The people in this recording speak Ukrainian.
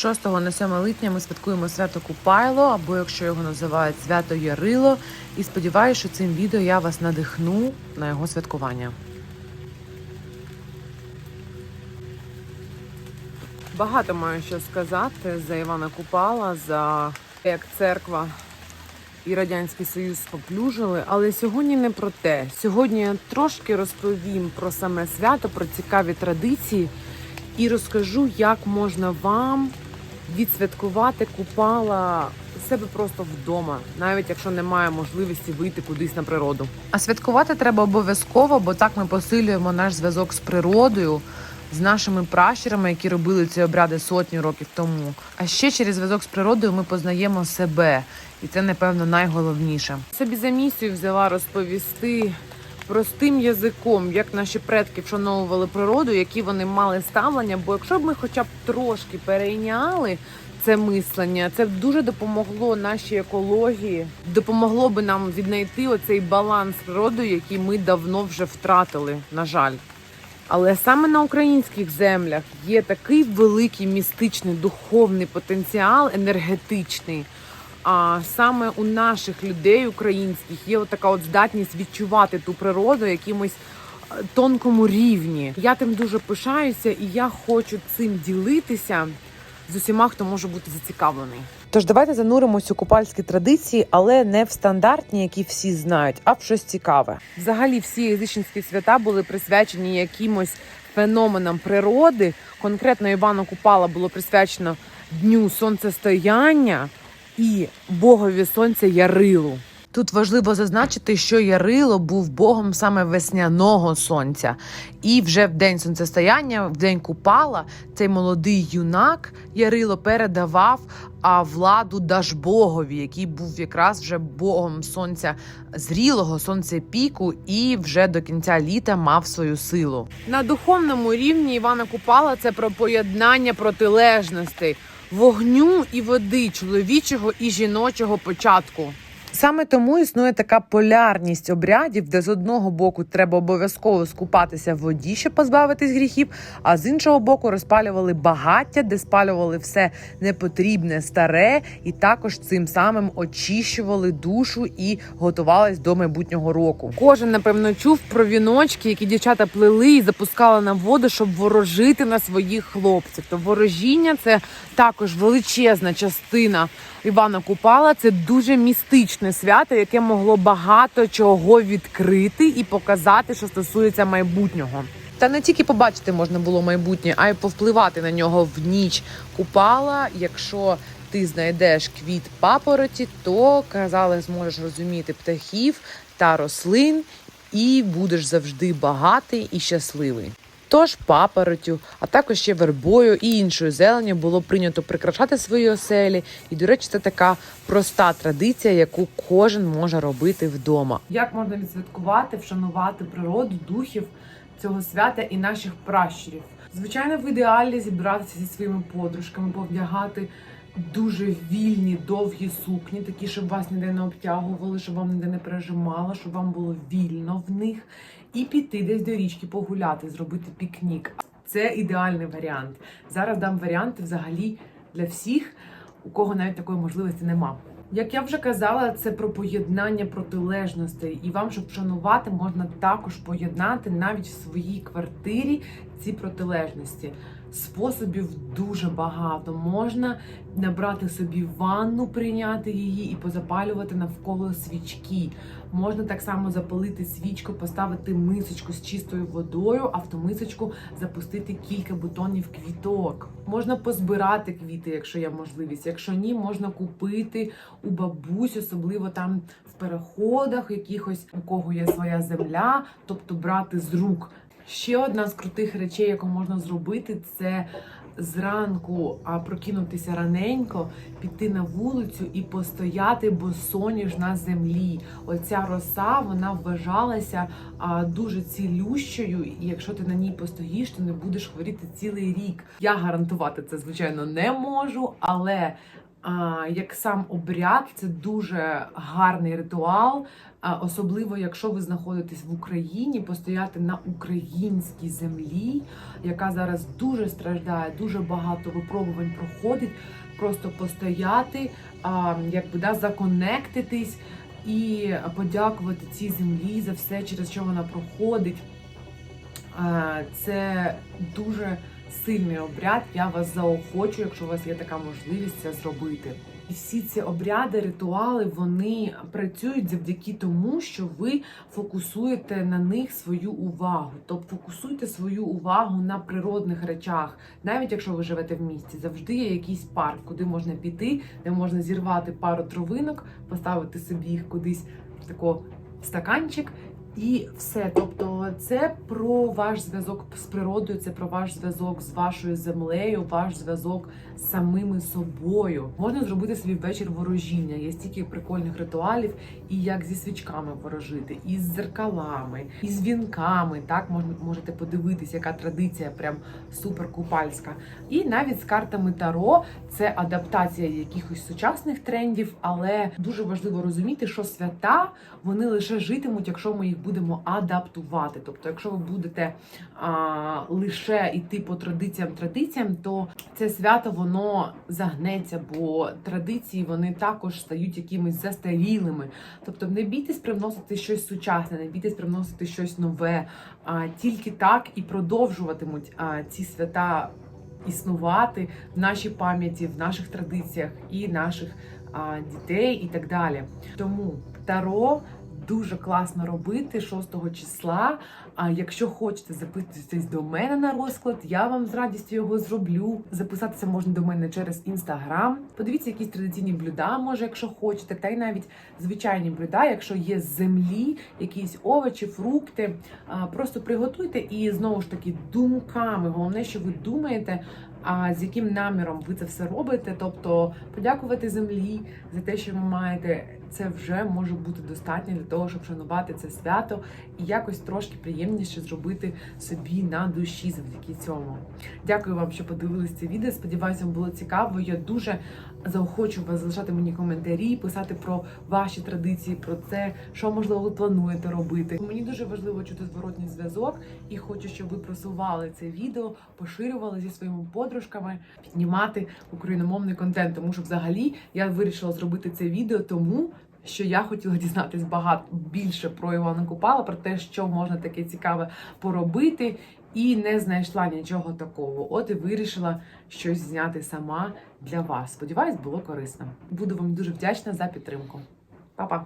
6 на 7 липня ми святкуємо свято Купайло, або якщо його називають свято Ярило. І сподіваюся, що цим відео я вас надихну на його святкування. Багато маю що сказати за Івана Купала, за як церква і Радянський Союз споплюжили. Але сьогодні не про те. Сьогодні я трошки розповім про саме свято, про цікаві традиції і розкажу, як можна вам відсвяткувати Купала у себе просто вдома, навіть якщо немає можливості вийти кудись на природу. А святкувати треба обов'язково, бо так ми посилюємо наш зв'язок з природою. З нашими пращурами, які робили ці обряди сотні років тому. А ще через зв'язок з природою ми познаємо себе, і це напевно найголовніше. Собі за місію взяла розповісти простим язиком, як наші предки вшановували природу, які вони мали ставлення. Бо якщо б ми хоча б трошки перейняли це мислення, це б дуже допомогло нашій екології, допомогло би нам віднайти оцей баланс з природою, який ми давно вже втратили, на жаль. Але саме на українських землях є такий великий містичний духовний потенціал енергетичний. А саме у наших людей українських є от така от здатність відчувати ту природу якимось е, тонкому рівні. Я тим дуже пишаюся, і я хочу цим ділитися з усіма, хто може бути зацікавлений. Тож давайте зануримось у купальські традиції, але не в стандартні, які всі знають, а в щось цікаве. Взагалі, всі язичницькі свята були присвячені якимось феноменам природи. Конкретно Івану Купала було присвячено дню сонцестояння і богові сонця Ярилу. Тут важливо зазначити, що Ярило був богом саме весняного сонця, і вже в день сонцестояння, в день Купала, цей молодий юнак Ярило передавав владу Дажбогові, який був якраз вже богом сонця зрілого, сонця піку, і вже до кінця літа мав свою силу. На духовному рівні Івана Купала це про поєднання протилежностей вогню і води, чоловічого і жіночого початку. Саме тому існує така полярність обрядів, де з одного боку треба обов'язково скупатися в воді, щоб позбавитись гріхів, а з іншого боку розпалювали багаття, де спалювали все непотрібне, старе, і також цим самим очищували душу і готувались до майбутнього року. Кожен напевно чув про віночки, які дівчата плели і запускали на воду, щоб ворожити на своїх хлопців. То ворожіння це також величезна частина Івана Купала. Це дуже містичне свято, яке могло багато чого відкрити і показати, що стосується майбутнього. Та не тільки побачити можна було майбутнє, а й повпливати на нього в ніч купала. Якщо ти знайдеш квіт папороті, то казали, зможеш розуміти птахів та рослин, і будеш завжди багатий і щасливий. Тож папоротю, а також ще вербою і іншою зеленню було прийнято прикрашати свої оселі. І, до речі, це така проста традиція, яку кожен може робити вдома. Як можна відсвяткувати, вшанувати природу, духів цього свята і наших пращурів? Звичайно, в ідеалі зібратися зі своїми подружками, повдягати дуже вільні, довгі сукні, такі, щоб вас ніде не обтягували, щоб вам ніде не пережимало, щоб вам було вільно в них, і піти десь до річки погуляти, зробити пікнік. Це ідеальний варіант. Зараз дам варіанти взагалі для всіх, у кого навіть такої можливості нема. Як я вже казала, це про поєднання протилежностей, і вам, щоб вшанувати, можна також поєднати навіть в своїй квартирі ці протилежності. Способів дуже багато. Можна набрати собі ванну, прийняти її і позапалювати навколо свічки. Можна так само запалити свічку, поставити мисочку з чистою водою, а в ту мисочку запустити кілька бутонів квіток. Можна позбирати квіти, якщо є можливість. Якщо ні, можна купити у бабусь, особливо там в переходах, якихось у кого є своя земля, тобто брати з рук. Ще одна з крутих речей, яку можна зробити, це зранку прокинутися раненько, піти на вулицю і постояти босоніж на землі. Оця роса вона вважалася дуже цілющою, і якщо ти на ній постоїш, то не будеш хворіти цілий рік. Я гарантувати це, звичайно, не можу, але як сам обряд, це дуже гарний ритуал. Особливо, якщо ви знаходитесь в Україні, постояти на українській землі, яка зараз дуже страждає, дуже багато випробувань проходить. Просто постояти, якби да, законектитись і подякувати цій землі за все, через що вона проходить. Це дуже сильний обряд. Я вас заохочу, якщо у вас є така можливість це зробити. І всі ці обряди, ритуали, вони працюють завдяки тому, що ви фокусуєте на них свою увагу. Тобто фокусуйте свою увагу на природних речах, навіть якщо ви живете в місті, завжди є якийсь парк, куди можна піти, де можна зірвати пару травинок, поставити собі їх кудись тако в стаканчик. І все, тобто, це про ваш зв'язок з природою, це про ваш зв'язок з вашою землею, ваш зв'язок з самими собою. Можна зробити собі вечір ворожіння. Є стільки прикольних ритуалів, і як зі свічками ворожити, і з зеркалами, і з вінками. Так можете подивитись, яка традиція, прям супер купальська. І навіть з картами Таро це адаптація якихось сучасних трендів, але дуже важливо розуміти, що свята вони лише житимуть, якщо ми їх будемо адаптувати. Тобто, якщо ви будете а, лише йти по традиціям традиціям, то це свято воно загнеться, бо традиції вони також стають якимись застарілими. Тобто, не бійтесь привносити щось сучасне, не бійтесь привносити щось нове, а тільки так і продовжуватимуть а, ці свята існувати в нашій пам'яті, в наших традиціях і наших а, дітей, і так далі. Тому таро. Дуже класно робити 6 числа. А якщо хочете записатись до мене на розклад, я вам з радістю його зроблю. Записатися можна до мене через інстаграм. Подивіться якісь традиційні блюда, може, якщо хочете, та й навіть звичайні блюда, якщо є землі, якісь овочі, фрукти. Просто приготуйте і знову ж таки думками. Головне, що ви думаєте. А з яким наміром ви це все робите? Тобто подякувати землі за те, що ви маєте, це вже може бути достатньо для того, щоб шанувати це свято і якось трошки приємніше зробити собі на душі завдяки цьому. Дякую вам, що подивились це відео. Сподіваюся, вам було цікаво. Я дуже заохочу вас залишати мені коментарі, писати про ваші традиції, про це, що можливо ви плануєте робити. Мені дуже важливо чути зворотній зв'язок і хочу, щоб ви просували це відео, поширювали зі своїми подружками, піднімати україномовний контент. Тому що взагалі я вирішила зробити це відео тому. Що я хотіла дізнатись багато більше про Івана Купала, про те, що можна таке цікаве поробити, і не знайшла нічого такого. От і вирішила щось зняти сама для вас. Сподіваюсь, було корисно. Буду вам дуже вдячна за підтримку. Па-па!